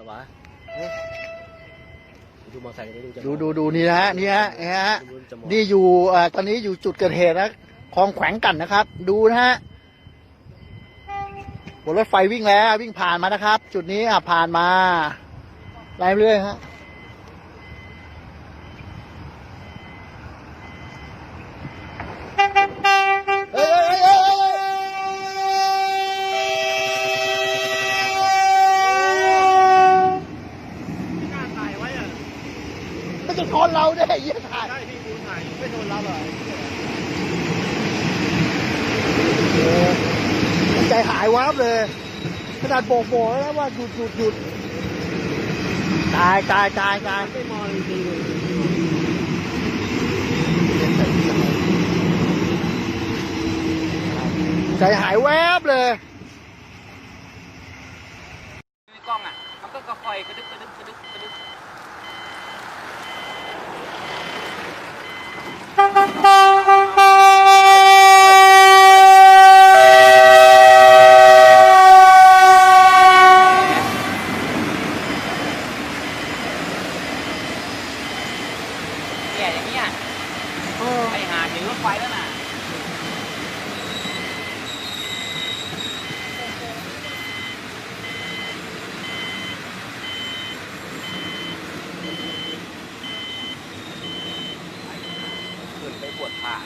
แต่ว่าเอ๊ะดูมอเตอร์ไซค์ไม่ดูจะดูดูดูนี่นะฮะนี่ฮะนี่ฮะดูจะมองนี่อยู่เอ่อตอนนี้อยู่จุดเกิดเหตุนะคลองแขวงกันนะครับ ดูนะฮะบนรถไฟวิ่งแล้ววิ่งผ่านมานะครับ จุดนี้อะผ่านมาไล่ไปเรื่อยฮะเฮ้ยเฮ้ยเฮ้ยเฮ้ยเฮ้ย ไม่กล้าถ่ายไว้อะ มันจะชนเราได้ยี่ถ่ายใช่พี่กูถ่ายไม่โดนเราเหรอใจหายวับเลย ขนาดโบกโบกแล้วว่าหยุดหยุดหยุดตายตายตายตายไม่มองจริงๆเลยใจหายแวบเลยกล้องอะมันก็คอยกระดึก่อย่างเงี้ยเออไปหาถึงรถไฟแล้วน่ะขึ้นไปปวดผ่า